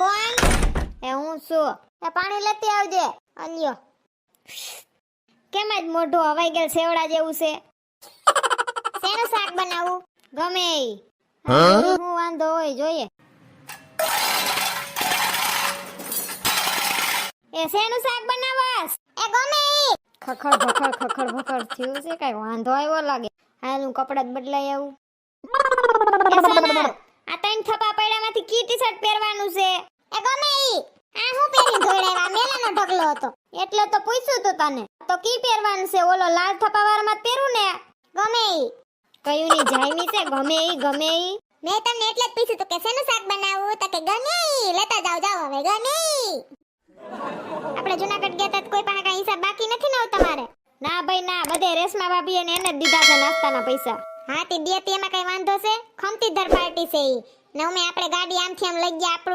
કોણ? એ હું છું. એ પાણી લેતી આવજે. અન્યો કેમ જ મોઢું હવાઈ ગયેલ સેવડા જેવું છે? શેનું શાક બનાવું? ગમે હું? વાંધો હોય જોઈએ. એ શેનું શાક બનાવાસ એ ગમે ખખડ ખખડ ભખડ ખખડ ભખડ થયું છે કઈ? વાંધો આવ્યો લાગે. હાલ હું કપડા જ બદલાઈ આવું. આ ત્રણ થપા કી ટી-શર્ટ પહેરવાનું છે? એ ગમે ઈ. આ હું પહેરીને ધોઈડાવ્યા મેલાનો ઢગલો હતો. એટલે તો પૂછ્યું તું તને. તો કી પહેરવાનું છે? ઓલો લાલ થપાવાળામાં પહેરું ને? ગમે ઈ. કયું ની જાયમી છે? ગમે ઈ ગમે ઈ. મેં તમને એટલે જ પૂછ્યું તું કે શેનું શાક બનાવવું? તો કે ગમે ઈ. લેતા જાવ જાવ હવે. ગમે ઈ. આપણે જુનાગઢ ગયા તા કોઈ પણ કાંઈ હિસાબ બાકી નથી ને તમારે? ના ભાઈ, ના. બધે રેશમા ભાભી એને એને જ દીધા છે નાસ્તાના પૈસા. હા, તે દે, તેમાં કઈ વાંધો છે? ખમતીધર પાર્ટી છે ઈ. ને અમે આપણે ગાડી આમથી આમ લઈ ગયા આપણું